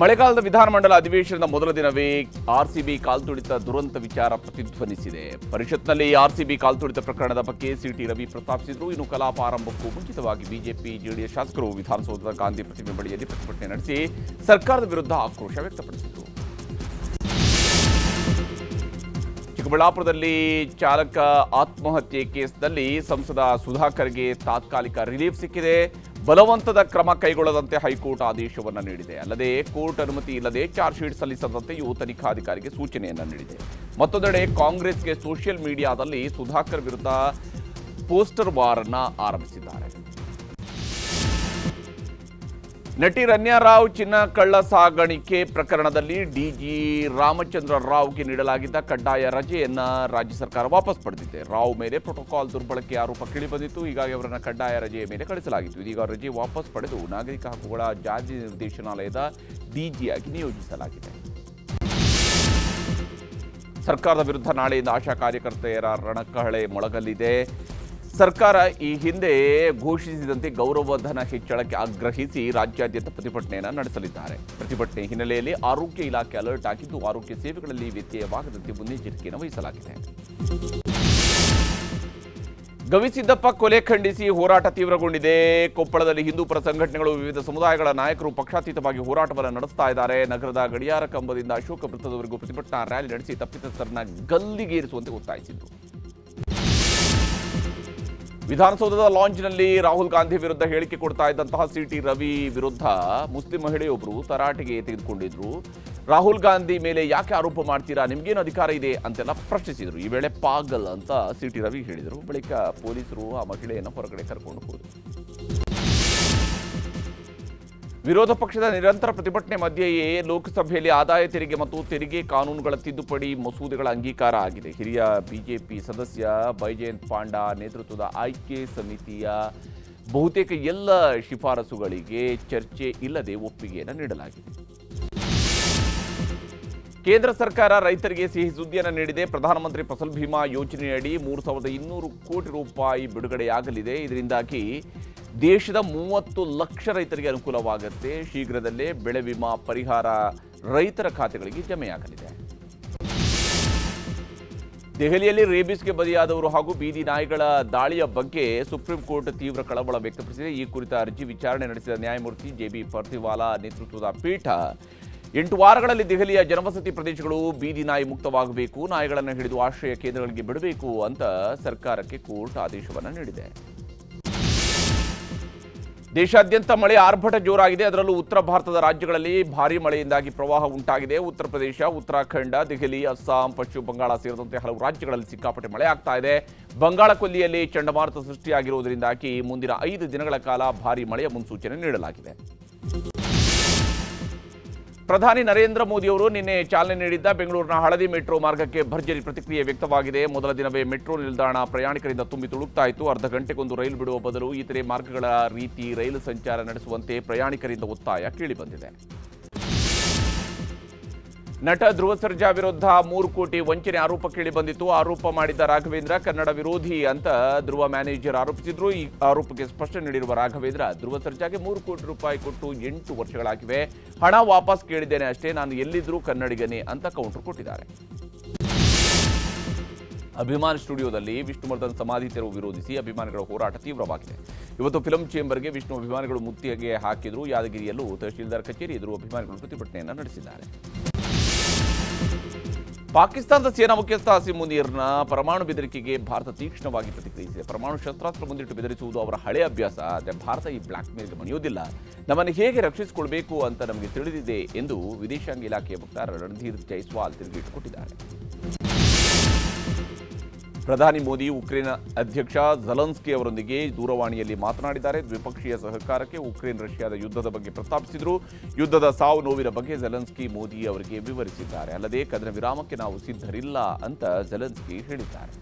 ಮಳೆಗಾಲದ ವಿಧಾನಮಂಡಲ ಅಧಿವೇಶನದ ಮೊದಲ ದಿನವೇ ಆರ್ಸಿಬಿ ಕಾಲ್ತುಳಿತ ದುರಂತ ವಿಚಾರ ಪ್ರತಿಧ್ವನಿಸಿದೆ. ಪರಿಷತ್ನಲ್ಲಿ ಆರ್ಸಿಬಿ ಕಾಲ್ತುಳಿತ ಪ್ರಕರಣದ ಬಗ್ಗೆ ಸಿಟಿ ರವಿ ಪ್ರಸ್ತಾಪಿಸಿದ್ರು. ಇನ್ನು ಕಲಾಪ ಆರಂಭಕ್ಕೂ ಮುಂಚಿತವಾಗಿ ಬಿಜೆಪಿ, ಜೆಡಿಎಸ್ ಶಾಸಕರು ವಿಧಾನಸೌಧದ ಗಾಂಧಿ ಪ್ರತಿಮೆ ಬಳಿಯಲ್ಲಿ ಪ್ರತಿಭಟನೆ ನಡೆಸಿ ಸರ್ಕಾರದ ವಿರುದ್ಧ ಆಕ್ರೋಶ ವ್ಯಕ್ತಪಡಿಸಿದರು. ಚಿಕ್ಕಬಳ್ಳಾಪುರದಲ್ಲಿ ಚಾಲಕ ಆತ್ಮಹತ್ಯೆ ಕೇಸ್ನಲ್ಲಿ ಸಂಸದ ಸುಧಾಕರ್ಗೆ ತಾತ್ಕಾಲಿಕ ರಿಲೀಫ್ ಸಿಕ್ಕಿದೆ. ಬಲವಂತದ ಕ್ರಮ ಕೈಗೊಳ್ಳದಂತೆ ಹೈಕೋರ್ಟ್ ಆದೇಶವನ್ನು ನೀಡಿದೆ. ಅಲ್ಲದೆ ಕೋರ್ಟ್ ಅನುಮತಿ ಇಲ್ಲದೆ ಚಾರ್ಜ್ ಶೀಟ್ ಸಲ್ಲಿಸದಂತೆಯೂ ತನಿಖಾಧಿಕಾರಿಗೆ ಸೂಚನೆಯನ್ನು ನೀಡಿದೆ. ಮತ್ತೊಂದೆಡೆ ಕಾಂಗ್ರೆಸ್ಗೆ ಸೋಷಿಯಲ್ ಮೀಡಿಯಾದಲ್ಲಿ ಸುಧಾಕರ್ ವಿರುದ್ಧ ಪೋಸ್ಟರ್ ವಾರ್ ಅನ್ನ ಆರಂಭಿಸಿದ್ದಾರೆ. ನಟಿ ರನ್ಯಾ ರಾವ್ ಚಿನ್ನ ಕಳ್ಳ ಸಾಗಾಣಿಕೆ ಪ್ರಕರಣದಲ್ಲಿ ಡಿಜಿ ರಾಮಚಂದ್ರ ರಾವ್ಗೆ ನೀಡಲಾಗಿದ್ದ ಕಡ್ಡಾಯ ರಜೆಯನ್ನು ರಾಜ್ಯ ಸರ್ಕಾರ ವಾಪಸ್ ಪಡೆದಿದೆ. ರಾವ್ ಮೇಲೆ ಪ್ರೋಟೋಕಾಲ್ ದುರ್ಬಳಕೆ ಆರೋಪ ಕೇಳಿಬಂದಿತ್ತು. ಹೀಗಾಗಿ ಅವರನ್ನು ಕಡ್ಡಾಯ ರಜೆಯ ಮೇಲೆ ಕಳಿಸಲಾಗಿತ್ತು. ಇದೀಗ ರಜೆ ವಾಪಸ್ ಪಡೆದು ನಾಗರಿಕ ಹಕ್ಕುಗಳ ಜಾರಿ ನಿರ್ದೇಶನಾಲಯದ ಡಿಜಿಯಾಗಿ ನಿಯೋಜಿಸಲಾಗಿದೆ. ಸರ್ಕಾರದ ವಿರುದ್ಧ ನಾಳೆಯಿಂದ ಆಶಾ ಕಾರ್ಯಕರ್ತೆಯರ ರಣಕಹಳೆ ಮೊಳಗಲಿದೆ. ಸರ್ಕಾರ ಈ ಹಿಂದೆ ಘೋಷಿಸಿದಂತೆ ಗೌರವಧನ ಹೆಚ್ಚಳಕ್ಕೆ ಆಗ್ರಹಿಸಿ ರಾಜ್ಯಾದ್ಯಂತ ಪ್ರತಿಭಟನೆಯನ್ನು ನಡೆಸಲಿದ್ದಾರೆ. ಪ್ರತಿಭಟನೆ ಹಿನ್ನೆಲೆಯಲ್ಲಿ ಆರೋಗ್ಯ ಇಲಾಖೆ ಅಲರ್ಟ್ ಆಗಿದ್ದು, ಆರೋಗ್ಯ ಸೇವೆಗಳಲ್ಲಿ ವ್ಯತ್ಯಯವಾಗದಂತೆ ಮುನ್ನೆಚ್ಚರಿಕೆಯನ್ನು ವಹಿಸಲಾಗಿದೆ. ಗವಿಸಿದ್ದಪ್ಪ ಕೊಲೆ ಖಂಡಿಸಿ ಹೋರಾಟ ತೀವ್ರಗೊಂಡಿದೆ. ಕೊಪ್ಪಳದಲ್ಲಿ ಹಿಂದೂ ಪರ ಸಂಘಟನೆಗಳು ವಿವಿಧ ಸಮುದಾಯಗಳ ನಾಯಕರು ಪಕ್ಷಾತೀತವಾಗಿ ಹೋರಾಟವನ್ನು ನಡೆಸ್ತಾ ಇದ್ದಾರೆ. ನಗರದ ಗಡಿಯಾರ ಕಂಬದಿಂದ ಅಶೋಕ ವೃತ್ತದವರೆಗೂ ಪ್ರತಿಭಟನಾ ರ್ಯಾಲಿ ನಡೆಸಿ ತಪ್ಪಿತಸ್ಥರನ್ನ ಗಲ್ಲಿಗೇರಿಸುವಂತೆ ಒತ್ತಾಯಿಸಿದರು. ವಿಧಾನಸೌಧದ ಲಾಂಜ್ನಲ್ಲಿ ರಾಹುಲ್ ಗಾಂಧಿ ವಿರುದ್ಧ ಹೇಳಿಕೆ ಕೊಡ್ತಾ ಇದ್ದಂತಹ ಸಿಟಿ ರವಿ ವಿರುದ್ಧ ಮುಸ್ಲಿಂ ಮಹಿಳೆಯೊಬ್ಬರು ತರಾಟೆಗೆ ತೆಗೆದುಕೊಂಡಿದ್ರು. ರಾಹುಲ್ ಗಾಂಧಿ ಮೇಲೆ ಯಾಕೆ ಆರೋಪ ಮಾಡ್ತೀರಾ? ನಿಮ್ಗೇನು ಅಧಿಕಾರ ಇದೆ? ಅಂತೆಲ್ಲ ಪ್ರಶ್ನಿಸಿದರು. ಈ ವೇಳೆ ಪಾಗಲ್ ಅಂತ ಸಿಟಿ ರವಿ ಹೇಳಿದರು. ಬಳಿಕ ಪೊಲೀಸರು ಆ ಮಹಿಳೆಯನ್ನು ಹೊರಗಡೆ ಕರ್ಕೊಂಡು ಹೋದರು. ವಿರೋಧ ಪಕ್ಷದ ನಿರಂತರ ಪ್ರತಿಭಟನೆ ಮಧ್ಯೆಯೇ ಲೋಕಸಭೆಯಲ್ಲಿ ಆದಾಯ ತೆರಿಗೆ ಮತ್ತು ತೆರಿಗೆ ಕಾನೂನುಗಳ ತಿದ್ದುಪಡಿ ಮಸೂದೆಗಳ ಅಂಗೀಕಾರ ಆಗಿದೆ. ಹಿರಿಯ ಬಿಜೆಪಿ ಸದಸ್ಯ ಬೈಜಯಂತ್ ಪಾಂಡಾ ನೇತೃತ್ವದ ಆಯ್ಕೆ ಸಮಿತಿಯ ಬಹುತೇಕ ಎಲ್ಲ ಶಿಫಾರಸುಗಳಿಗೆ ಚರ್ಚೆ ಇಲ್ಲದೆ ಒಪ್ಪಿಗೆಯನ್ನು ನೀಡಲಾಗಿದೆ. ಕೇಂದ್ರ ಸರ್ಕಾರ ರೈತರಿಗೆ ಸಿಹಿ ಸುದ್ದಿಯನ್ನು ನೀಡಿದೆ. ಪ್ರಧಾನಮಂತ್ರಿ ಫಸಲ್ ಭೀಮಾ ಯೋಜನೆಯಡಿ ಮೂರು ಸಾವಿರದ ಇನ್ನೂರು ಕೋಟಿ ರೂಪಾಯಿ ಬಿಡುಗಡೆಯಾಗಲಿದೆ. ಇದರಿಂದಾಗಿ ದೇಶದ ಮೂವತ್ತು ಲಕ್ಷ ರೈತರಿಗೆ ಅನುಕೂಲವಾಗುತ್ತೆ. ಶೀಘ್ರದಲ್ಲೇ ಬೆಳೆ ವಿಮಾ ಪರಿಹಾರ ರೈತರ ಖಾತೆಗಳಿಗೆ ಜಮೆಯಾಗಲಿದೆ. ದೆಹಲಿಯಲ್ಲಿ ರೇಬಿಸ್ಗೆ ಬಲಿಯಾದವರು ಹಾಗೂ ಬೀದಿ ನಾಯಿಗಳ ದಾಳಿಯ ಬಗ್ಗೆ ಸುಪ್ರೀಂ ಕೋರ್ಟ್ ತೀವ್ರ ಕಳವಳ ವ್ಯಕ್ತಪಡಿಸಿದೆ. ಈ ಕುರಿತ ಅರ್ಜಿ ವಿಚಾರಣೆ ನಡೆಸಿದ ನ್ಯಾಯಮೂರ್ತಿ ಜೆಬಿ ಪರ್ತಿವಾಲಾ ನೇತೃತ್ವದ ಪೀಠ. ಎಂಟು ವಾರಗಳಲ್ಲಿ ದೆಹಲಿಯ ಜನವಸತಿ ಪ್ರದೇಶಗಳು ಬೀದಿ ನಾಯಿ ಮುಕ್ತವಾಗಬೇಕು, ನಾಯಿಗಳನ್ನು ಹಿಡಿದು ಆಶ್ರಯ ಕೇಂದ್ರಗಳಿಗೆ ಬಿಡಬೇಕು ಅಂತ ಸರ್ಕಾರಕ್ಕೆ ಕೋರ್ಟ್ ಆದೇಶವನ್ನು ನೀಡಿದೆ. ದೇಶಾದ್ಯಂತ ಮಳೆ ಆರ್ಭಟ ಜೋರಾಗಿದೆ. ಅದರಲ್ಲೂ ಉತ್ತರ ಭಾರತದ ರಾಜ್ಯಗಳಲ್ಲಿ ಭಾರಿ ಮಳೆಯಿಂದಾಗಿ ಪ್ರವಾಹ ಉಂಟಾಗಿದೆ. ಉತ್ತರ ಪ್ರದೇಶ, ಉತ್ತರಾಖಂಡ, ದೆಹಲಿ, ಅಸ್ಸಾಂ, ಪಶ್ಚಿಮ ಬಂಗಾಳ ಸೇರಿದಂತೆ ಹಲವು ರಾಜ್ಯಗಳಲ್ಲಿ ಸಿಕ್ಕಾಪಟ್ಟೆ ಮಳೆ ಆಗ್ತಾ ಇದೆ. ಬಂಗಾಳ ಕೊಲ್ಲಿಯಲ್ಲಿ ಚಂಡಮಾರುತ ಸೃಷ್ಟಿಯಾಗಿರುವುದರಿಂದಾಗಿ ಮುಂದಿನ ಐದು ದಿನಗಳ ಕಾಲ ಭಾರಿ ಮಳೆಯ ಮುನ್ಸೂಚನೆ ನೀಡಲಾಗಿದೆ. ಪ್ರಧಾನಿ ನರೇಂದ್ರ ಮೋದಿ ಅವರು ನಿನ್ನೆ ಚಾಲನೆ ನೀಡಿದ್ದ ಬೆಂಗಳೂರಿನ ಹಳದಿ ಮೆಟ್ರೋ ಮಾರ್ಗಕ್ಕೆ ಭರ್ಜರಿ ಪ್ರತಿಕ್ರಿಯೆ ವ್ಯಕ್ತವಾಗಿದೆ. ಮೊದಲ ದಿನವೇ ಮೆಟ್ರೋ ನಿಲ್ದಾಣ ಪ್ರಯಾಣಿಕರಿಂದ ತುಂಬಿ ತುಳುಕ್ತಾ ಇತ್ತು. ಅರ್ಧ ಗಂಟೆಗೊಂದು ರೈಲು ಬಿಡುವ ಬದಲು ಇತರೆ ಮಾರ್ಗಗಳ ರೀತಿ ರೈಲು ಸಂಚಾರ ನಡೆಸುವಂತೆ ಪ್ರಯಾಣಿಕರಿಂದ ಒತ್ತಾಯ ಕೇಳಿಬಂದಿದೆ ನಟ ಧ್ರುವ ಸರ್ಜಾ ವಿರುದ್ಧ ಮೂರು ಕೋಟಿ ವಂಚನೆ ಆರೋಪ ಕೇಳಿ ಬಂದಿತ್ತು. ಆರೋಪ ಮಾಡಿದ್ದ ರಾಘವೇಂದ್ರ ಕನ್ನಡ ವಿರೋಧಿ ಅಂತ ಧ್ರುವ ಮ್ಯಾನೇಜರ್ ಆರೋಪಿಸಿದ್ರು. ಈ ಆರೋಪಕ್ಕೆ ಸ್ಪಷ್ಟನೆ ನೀಡಿರುವ ರಾಘವೇಂದ್ರ, ಧ್ರುವ ಸರ್ಜಾಗೆ ಮೂರು ಕೋಟಿ ರೂಪಾಯಿ ಕೊಟ್ಟು ಎಂಟು ವರ್ಷಗಳಾಗಿವೆ. ಹಣ ವಾಪಸ್ ಕೇಳಿದ್ದೇನೆ ಅಷ್ಟೇ, ನಾನು ಎಲ್ಲಿದ್ರೂ ಕನ್ನಡಿಗನೇ ಅಂತ ಕೌಂಟರ್ ಕೊಟ್ಟಿದ್ದಾರೆ. ಅಭಿಮಾನ್ ಸ್ಟುಡಿಯೋದಲ್ಲಿ ವಿಷ್ಣುವರ್ಧನ್ ಸಮಾಧಿ ತೆರವು ವಿರೋಧಿಸಿ ಅಭಿಮಾನಿಗಳ ಹೋರಾಟ ತೀವ್ರವಾಗಿದೆ. ಇವತ್ತು ಫಿಲಂ ಚೇಂಬರ್ಗೆ ವಿಷ್ಣು ಅಭಿಮಾನಿಗಳು ಮುತ್ತಿಗೆ ಹಾಕಿದ್ರು. ಯಾದಗಿರಿಯಲ್ಲೂ ತಹಶೀಲ್ದಾರ್ ಕಚೇರಿ ಎದುರು ಅಭಿಮಾನಿಗಳು ಪ್ರತಿಭಟನೆಯನ್ನು ನಡೆಸಿದ್ದಾರೆ. ಪಾಕಿಸ್ತಾನದ ಸೇನಾ ಮುಖ್ಯಸ್ಥ ಅಸಿ ಮುನೀರ್ನ ಪರಮಾಣು ಬೆದರಿಕೆಗೆ ಭಾರತ ತೀಕ್ಷ್ಣವಾಗಿ ಪ್ರತಿಕ್ರಿಯಿಸಿದೆ. ಪರಮಾಣು ಶಸ್ತ್ರಾಸ್ತ್ರ ಮುಂದಿಟ್ಟು ಬೆದರಿಸುವುದು ಅವರ ಹಳೆಯ ಅಭ್ಯಾಸ. ಆದರೆ ಭಾರತ ಈ ಬ್ಲಾಕ್ ಮೇಲ್ಗೆ ಮಣಿಯುವುದಿಲ್ಲ ನಮ್ಮನ್ನು ಹೇಗೆ ರಕ್ಷಿಸಿಕೊಳ್ಬೇಕು ಅಂತ ನಮಗೆ ತಿಳಿದಿದೆ ಎಂದು ವಿದೇಶಾಂಗ ಇಲಾಖೆಯ ವಕ್ತಾರ ರಣಧೀರ್ ಜೈಸ್ವಾಲ್ ತಿರುಗೇಟು ಕೊಟ್ಟಿದ್ದಾರೆ ಪ್ರಧಾನಿ ಮೋದಿ ಉಕ್ರೇನ್ ಅಧ್ಯಕ್ಷ ಝಲನ್ಸ್ಕಿ ಅವರೊಂದಿಗೆ ದೂರವಾಣಿಯಲ್ಲಿ ಮಾತನಾಡಿದ್ದಾರೆ. ದ್ವಿಪಕ್ಷೀಯ ಸಹಕಾರಕ್ಕೆ ಉಕ್ರೇನ್ ರಷ್ಯಾದ ಯುದ್ಧದ ಬಗ್ಗೆ ಪ್ರಸ್ತಾಪಿಸಿದರು. ಯುದ್ಧದ ಸಾವು ನೋವಿನ ಬಗ್ಗೆ ಝಲನ್ಸ್ಕಿ ಮೋದಿ ಅವರಿಗೆ ವಿವರಿಸಿದ್ದಾರೆ. ಅಲ್ಲದೆ ಕದನ ವಿರಾಮಕ್ಕೆ ನಾವು ಸಿದ್ಧರಿಲ್ಲ ಅಂತ ಝಲನ್ಸ್ಕಿ ಹೇಳಿದ್ದಾರೆ.